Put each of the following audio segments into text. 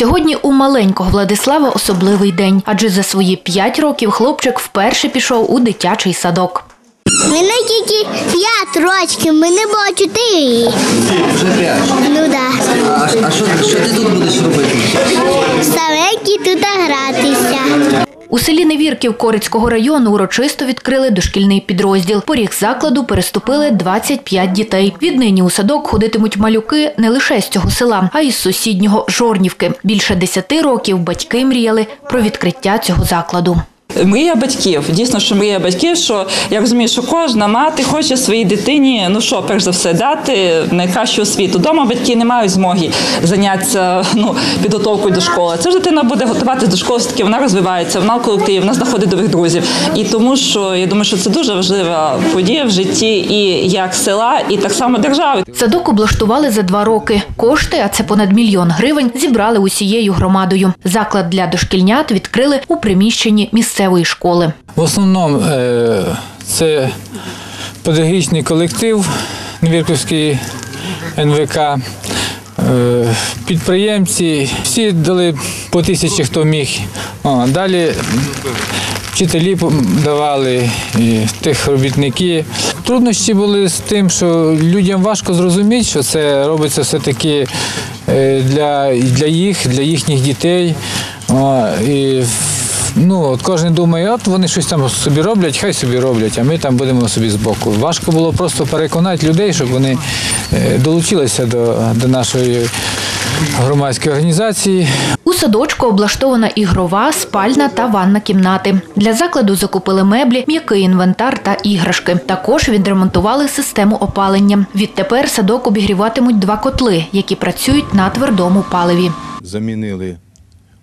Сьогодні у маленького Владислава особливий день, адже за свої п'ять років хлопчик вперше пішов у дитячий садок. Мене тільки п'ять років, мене було чотири. Вже п'ять. Ну да. А, що ти тут будеш робити? Старенький тут гратися. У селі Невірків Корицького району урочисто відкрили дошкільний підрозділ. Поріг закладу переступили 25 дітей. Віднині у садок ходитимуть малюки не лише з цього села, а й з сусіднього Жорнівки. Більше 10 років батьки мріяли про відкриття цього закладу. Мрія батьків. Дійсно, що мрія батьків, що я розумію, що кожна мати хоче своїй дитині, ну що, перш за все, дати найкращу освіту. Дома батьки не мають змоги зайнятися ну, підготовкою до школи. Це ж дитина буде готуватися до школи, все-таки вона розвивається, вона в колективі, вона знаходить нових друзів. І тому, що я думаю, що це дуже важлива подія в житті і як села, і так само держави. Садок облаштували за два роки. Кошти, а це понад мільйон гривень, зібрали усією громадою. Заклад для дошкільнят відкрили у приміщенні місцевої школи. В основному е, це педагогічний колектив Невірківський НВК, е, підприємці, всі дали по тисячі, хто міг. Далі вчителі давали, і тих робітники. Труднощі були з тим, що людям важко зрозуміти, що це робиться все-таки е, для, для їх, для їхніх дітей. І Ну, от кожен думає, от вони щось там собі роблять, хай собі роблять, а ми там будемо собі збоку. Важко було просто переконати людей, щоб вони е, долучилися до, до нашої громадської організації. У садочку облаштована ігрова, спальна та ванна кімнати. Для закладу закупили меблі, м'який інвентар та іграшки. Також відремонтували систему опалення. Відтепер садок обігріватимуть два котли, які працюють на твердому паливі. замінили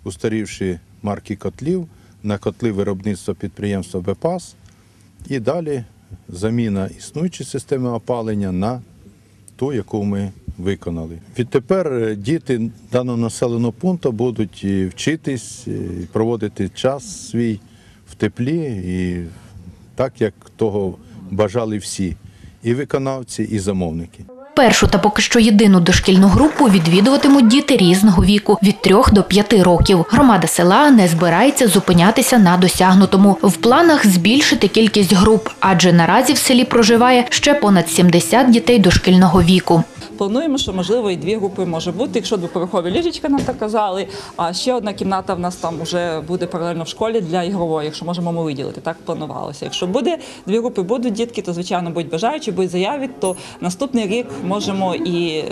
устарівші марки котлів на котли виробництва підприємства БЕПАС і далі заміна існуючої системи опалення на ту, яку ми виконали. Відтепер е, діти даного населеного пункту будуть і вчитись, і проводити час свій в теплі, і так, як того бажали всі, і виконавці, і замовники. Першу та поки що єдину дошкільну групу відвідуватимуть діти різного віку від 3 до 5 років. Громада села не збирається зупинятися на досягнутому. В планах збільшити кількість груп, адже наразі в селі проживає ще понад 70 дітей дошкільного віку. Плануємо, що можливо і дві групи може бути, якщо двоповерхові ліжечка нам так казали. А ще одна кімната в нас там вже буде паралельно в школі для ігрової, якщо можемо ми виділити. Так планувалося. Якщо буде дві групи, будуть дітки, то звичайно будуть бажаючі, будуть заяві, то наступний рік можемо і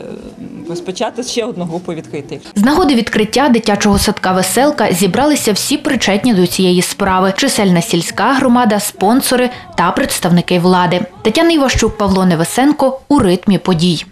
розпочати ще одну групу відкрити. З нагоди відкриття дитячого садка Веселка зібралися всі причетні до цієї справи: чисельна сільська громада, спонсори та представники влади. Тетяна Іващук, Павло Невесенко у ритмі подій.